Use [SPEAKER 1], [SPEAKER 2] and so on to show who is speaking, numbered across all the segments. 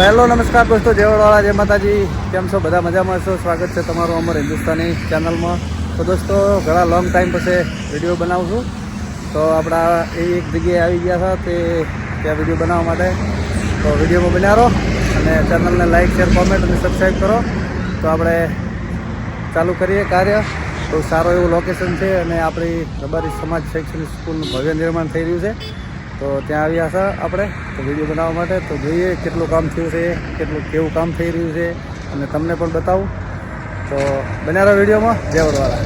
[SPEAKER 1] તો હેલો, નમસ્કાર દોસ્તો જેવડવાળા જય માતાજી. કેમ છો? બધા મજામાં છો સ્વાગત છે તમારું અમર હિન્દુસ્તાની ચેનલમાં તો દોસ્તો, ઘણા લોંગ ટાઈમ પછી વીડિયો બનાવું છું. તો આપણા એ એક જગ્યાએ આવી ગયા હતા તે ત્યાં વીડિયો બનાવવા માટે. તો વિડીયોમાં રહો અને ચેનલને લાઇક શેર કોમેન્ટ અને સબસ્ક્રાઈબ કરો. તો આપણે ચાલુ કરીએ કાર્ય. બહુ સારું એવું લોકેશન છે અને આપણી રબારી સમાજ શૈક્ષણિક સ્કૂલનું ભવ્ય નિર્માણ થઈ રહ્યું છે. તો ત્યાં આવ્યા હતા આપણે. તો વીડિયો બનાવવા માટે તો જોઈએ કેટલું કામ થયું છે, કેટલું કેવું કામ થઈ રહ્યું છે, અને તમને પણ બતાવું. તો બન્યા રહો વિડીયોમાં. જય વડવાળા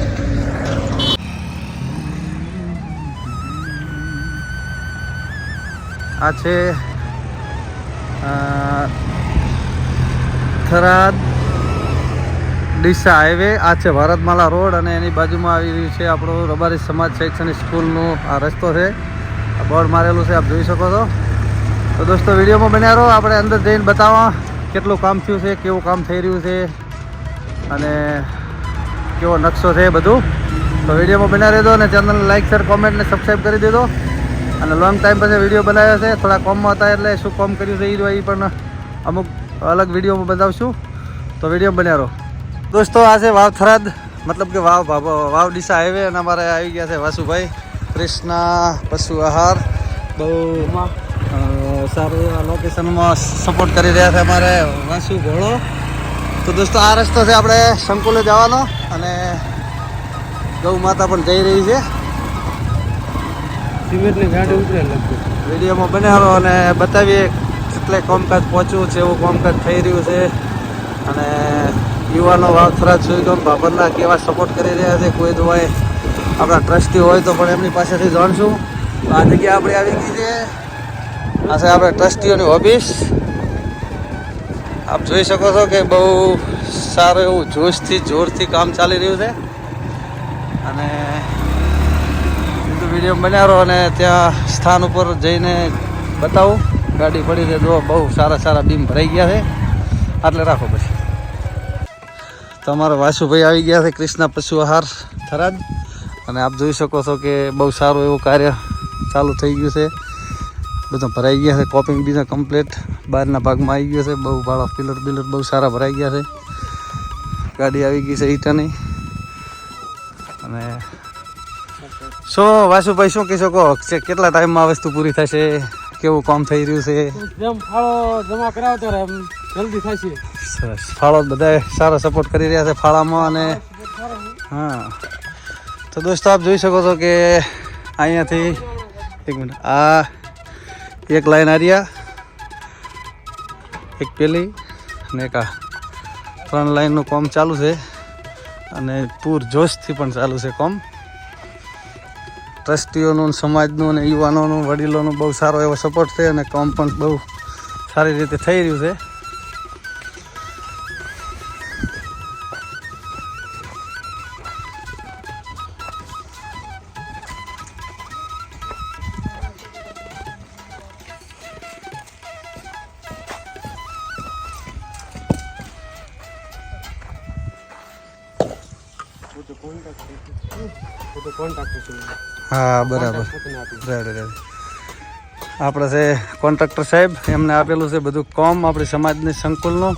[SPEAKER 1] આ છે થરાદ ડીસા હાઈવે. આ છે ભારતમાલા રોડ અને એની બાજુમાં આવી રહ્યું છે આપણું રબારી સમાજ શૈક્ષણિક સ્કૂલનો આ રસ્તો છે. બોર્ડ મારેલું છે, આપ જોઈ શકો છો. તો દોસ્તો, વિડીયોમાં બન્યા રહો. આપણે અંદર જઈને બતાવવા કેટલું કામ થયું છે, કેવું કામ થઈ રહ્યું છે અને કેવો નકશો છે બધું. તો વિડીયોમાં બન્યા રહેજો અને ચેનલને લાઇક શેર કોમેન્ટ ને સબસ્ક્રાઈબ કરી દેજો. અને લોંગ ટાઈમ પછી વીડિયો બનાવ્યો છે, થોડા કોમમાં હતા એટલે શું કોમ કર્યું છે એ પણ અમુક અલગ વિડીયોમાં બતાવશું. તો વીડિયો બન્યા રહો. દોસ્તો, આ છે વાવ થરાદ મતલબ કે વાવ વાવ ડીસા હાઈવે અને અમારે આવી ગયા છે વાસુભાઈ. કૃષ્ણા પશુ આહાર. બહુ સારું લોકેશનમાં સપોર્ટ કરી રહ્યા છે અમારે વાંસુ ઘોડો. તો દોસ્તો આ રસ્તો છે આપણે સંકુલે જવાનો અને ગૌ માતા પણ જઈ રહી છે.
[SPEAKER 2] સિમેન્ટની ગાડી ઉતરે લગભગ.
[SPEAKER 1] વિડીયોમાં બનાવો અને બતાવીએ એટલે કામકાજ પહોંચ્યું છે એવું કામકાજ થઈ રહ્યું છે. અને યુવાનો વાવથરા ગયો બાબરના કેવા સપોર્ટ કરી રહ્યા છે કોઈ દવાએ આપણા ટ્રસ્ટી હોય તો પણ એમની પાસેથી જાણશું. આ જગ્યા આપણે આવી ગઈ છે. આ છે આપણે ટ્રસ્ટીઓની ઓફિસ. આપ જોઈ શકો છો કે બહુ સારું એવું જોશથી જોરથી કામ ચાલી રહ્યું છે. અને બીજું વીડિયો બનાવો અને ત્યાં સ્થાન ઉપર જઈને બતાવું. ગાડી પડી છે જો બહુ સારા સારા બીમ ભરાઈ ગયા છે. આટલે રાખો પછી. તમારા વાસુભાઈ આવી ગયા છે, કૃષ્ણા પશુ આહાર થરાદ. અને આપ જોઈ શકો છો કે બહુ સારું એવું કાર્ય ચાલુ થઈ ગયું છે. બધું ભરાઈ ગયા છે. કોપિંગ બીજા કમ્પ્લીટ બહારના ભાગમાં આવી ગયો છે. બહુ ભાડા પિલર બિલર બહુ સારા ભરાઈ ગયા છે. ગાડી આવી ગઈ છે ઈટાની. અને શું વાસુભાઈ શું કહી શકો કેટલા ટાઈમમાં આ વસ્તુ પૂરી થશે? કેવું કામ થઈ રહ્યું છે?
[SPEAKER 2] જેમ ફાળો જમા કરાવો ત્યારે જલ્દી છે.
[SPEAKER 1] સરસ. ફાળો બધા સારો સપોર્ટ કરી રહ્યા છે ફાળામાં અને હા. તો દોસ્તો, આપ જોઈ શકો છો કે અહીંયાથી એક મિનિટ, આ એક લાઈન આર્યા એક પેલી અને એક આ. ત્રણ લાઈનનું કોમ ચાલુ છે અને પૂર જોશથી પણ ચાલુ છે કોમ. ટ્રસ્ટીઓનું, સમાજનું અને યુવાનોનું, વડીલોનું બહુ સારો એવો સપોર્ટ છે અને કોમ પણ બહુ સારી રીતે થઈ રહ્યું છે. હા બરાબર. આપણે છે કોન્ટ્રાક્ટર સાહેબ એમને આપેલું છે બધું કોમ આપણી સમાજની સંકુલનું.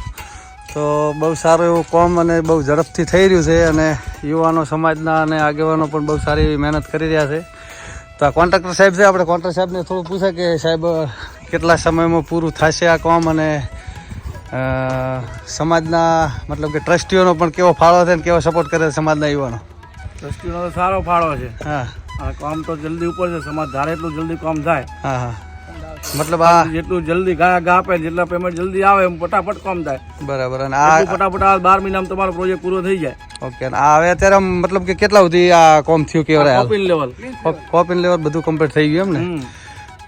[SPEAKER 1] તો બહુ સારું એવું કોમ અને બહુ ઝડપથી થઈ રહ્યું છે અને યુવાનો સમાજના અને આગેવાનો પણ બહુ સારી એવી મહેનત કરી રહ્યા છે. તો આ કોન્ટ્રાક્ટર સાહેબ છે આપણે કોન્ટ્રાક્ટર સાહેબને થોડું પૂછે કે સાહેબ કેટલા સમયમાં પૂરું થશે આ કોમ અને સમાજના મતલબ કે ટ્રસ્ટીઓનો પણ કેવો ફાળો છે ને કેવો સપોર્ટ કરે છે સમાજના યુવાનો?
[SPEAKER 2] ટ્રસ્ટીનો તો સારો ફાળો છે.
[SPEAKER 1] હા.
[SPEAKER 2] આ કામ તો જલ્દી ઉપર છે સમાજ ધારે એટલું જલ્દી કામ થાય.
[SPEAKER 1] હા હા. મતલબ આ
[SPEAKER 2] જેટલું જલ્દી ગા ગા આપે જેટલા પેમેન્ટ જલ્દી આવે એમ ફટાફટ કામ થાય.
[SPEAKER 1] બરાબર અને આ
[SPEAKER 2] ફટાફટ આ બાર મહિનામાં તમારો પ્રોજેક્ટ પૂરો થઈ જાય.
[SPEAKER 1] ઓકે અને આ હવે અત્યારે મતલબ કે કેટલા સુધી આ કોમ થયું કેવડાય
[SPEAKER 2] કોપિન લેવલ
[SPEAKER 1] કોપિન લેવલ બધું કમ્પ્લીટ થઈ ગયું એમ ને?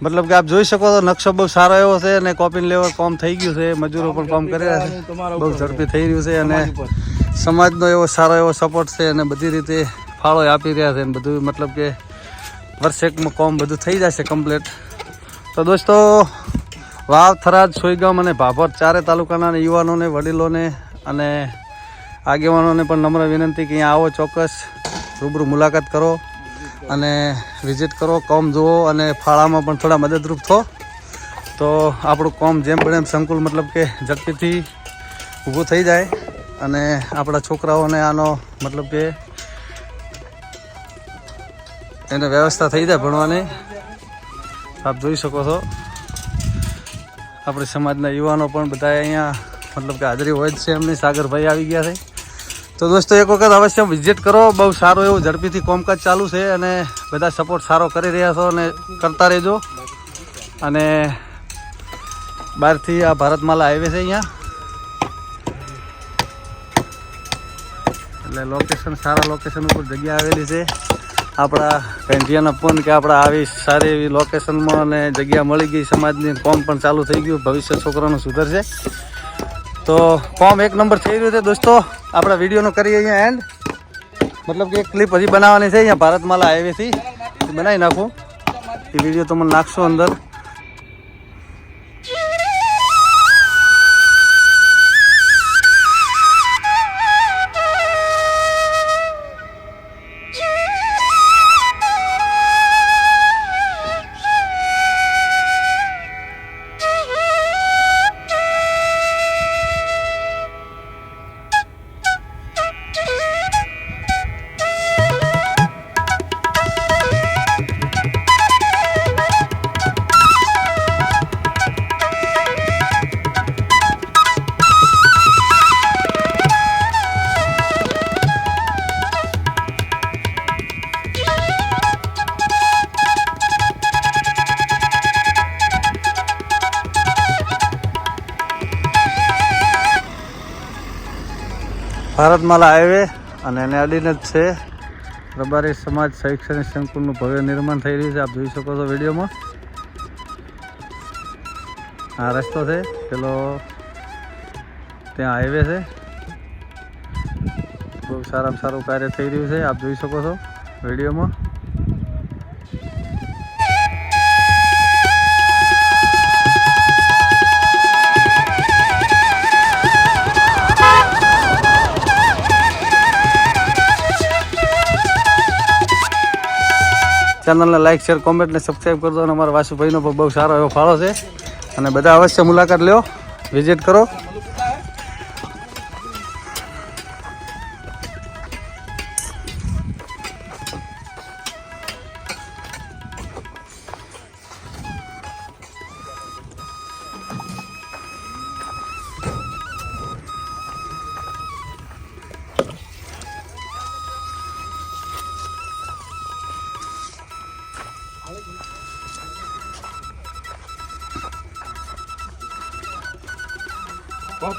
[SPEAKER 1] મતલબ કે આપ જોઈ શકો તો નકશો બહુ સારો એવો છે અને કોપી લેવલ કોમ થઈ ગયું છે. મજૂરો પણ કામ કરી રહ્યા છે. બહુ ઝડપી થઈ રહ્યું છે અને સમાજનો એવો સારો એવો સપોર્ટ છે અને બધી રીતે ફાળો આપી રહ્યા છે અને બધું મતલબ કે વર્ષેકમાં કોમ બધું થઈ જશે કમ્પ્લીટ તો દોસ્તો વાવ થરાદ સોઈગામ અને ભાભર ચારે તાલુકાના યુવાનોને વડીલોને અને આગેવાનોને પણ નમ્ર વિનંતી કે અહીંયા આવો ચોક્કસ રૂબરૂ મુલાકાત કરો. અને વિઝિટ કરો, કોમ જુઓ અને ફાળામાં પણ થોડા મદદરૂપ થો. તો આપણું કોમ જેમ બને એમ સંકુલ મતલબ કે ઝડપીથી ઊભું થઈ જાય અને આપણા છોકરાઓને આનો મતલબ કે એને વ્યવસ્થા થઈ જાય ભણવાની. આપ જોઈ શકો છો. આપણી સમાજના યુવાનો પણ બધા અહીંયા મતલબ કે હાજરી હોય જ છે એમની. સાગરભાઈ આવી ગયા છે. તો દોસ્તો, એક વખત અવશ્ય વિઝિટ કરો. બહુ સારું એવું ઝડપીથી કોમકાજ ચાલુ છે અને બધા સપોર્ટ સારો કરી રહ્યા છો અને કરતા રહેજો. અને બહારથી આ ભારતમાલા હાઈવે છે અહીંયા. એટલે લોકેશન સારા લોકેશન ઉપર જગ્યા આવેલી છે. આપણા પેન્ટિયાના પણ કે આપણા આવી સારી એવી લોકેશનમાં અને જગ્યા મળી ગઈ, સમાજની કોમ પણ ચાલુ થઈ ગયું. ભવિષ્ય છોકરાનું સુધરશે. તો કોમ એક નંબર થઈ રહ્યું છે દોસ્તો. આપણા વિડીયોનો કરીએ અહીંયા એન્ડ મતલબ કે એક ક્લિપ હજી બનાવવાની છે, અહીંયા ભારતમાલા હાઈવેથી બનાવી નાખું. એ વીડિયો તમને નાખશો અંદર. ભારતમાલા હાઈવે અને એને અડીને જ છે. રબારી સમાજ શૈક્ષણિક સંકુલનું ભવ્ય નિર્માણ થઈ રહ્યું છે. આપ જોઈ શકો છો વિડીયોમાં. આ રસ્તો છે. પેલો ત્યાં હાઈવે છે. બહુ સારામાં સારું કાર્ય થઈ રહ્યું છે. આપ જોઈ શકો છો વિડીયોમાં. ચેનલને લાઇક શેર કોમેન્ટ ને સબસ્ક્રાઈબ કરજો અને અમારા વાસુભાઈનો પણ બહુ સારો એવો ફાળો છે. અને બધા અવશ્ય મુલાકાત લ્યો. વિઝિટ કરો.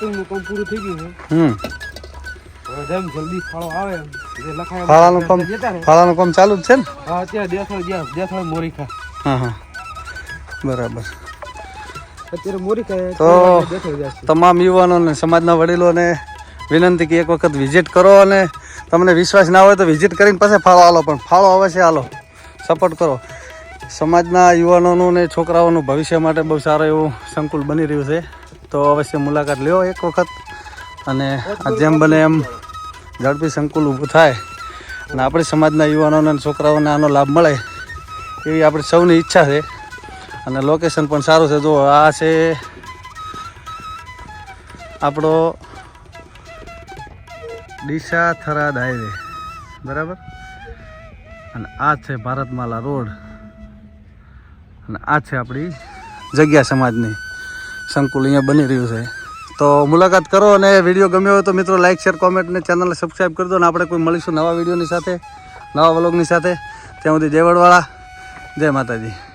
[SPEAKER 2] કોપિંગનું કામ પૂરું થઈ ગયું
[SPEAKER 1] હમ.
[SPEAKER 2] જેમ જલ્દી ફાળો આવે
[SPEAKER 1] ફાળાનું કામ ફાળાનું કામ ચાલુ જ છે ને?
[SPEAKER 2] હા અત્યારે દેથળ ગયા દેથળ મોરીખા
[SPEAKER 1] હા હા. બરાબર.
[SPEAKER 2] અત્યારે મોરીખા
[SPEAKER 1] તો- તમામ યુવાનોને સમાજના વડીલોને વિનંતી કે એક વખત વિઝિટ કરો અને તમને વિશ્વાસ ના હોય તો વિઝિટ કરીને પછી ફાળો આલો પણ ફાળો અવશ્ય આલો. સપોર્ટ કરો. સમાજના યુવાનોનું ને છોકરાઓનું ભવિષ્ય માટે બહુ સારું એવું સંકુલ બની રહ્યું છે. તો અવશ્ય મુલાકાત લ્યો એક વખત. અને જેમ બને એમ ઝડપી સંકુલ ઊભું થાય. અને આપણી સમાજના યુવાનોને છોકરાઓને આનો લાભ મળે એવી આપણી સૌની ઈચ્છા છે. અને લોકેશન પણ સારું છે. જો આ છે આપણો ડીસા થરાદ હાઈવે બરાબર? અને આ છે ભારતમાલા રોડ. અને આ છે આપણી જગ્યા સમાજની. સંકુલ અહીંયા બની રહ્યું છે. તો મુલાકાત કરો અને વીડિયો ગમ્યો હોય તો મિત્રો લાઇક શેર કોમેન્ટ ને ચેનલને સબસ્ક્રાઈબ દો અને આપણે કોઈ મળીશું નવા વિડીયોની સાથે, નવા વ્લોગની સાથે. ત્યાં સુધી જય વડવાળા, જય માતાજી.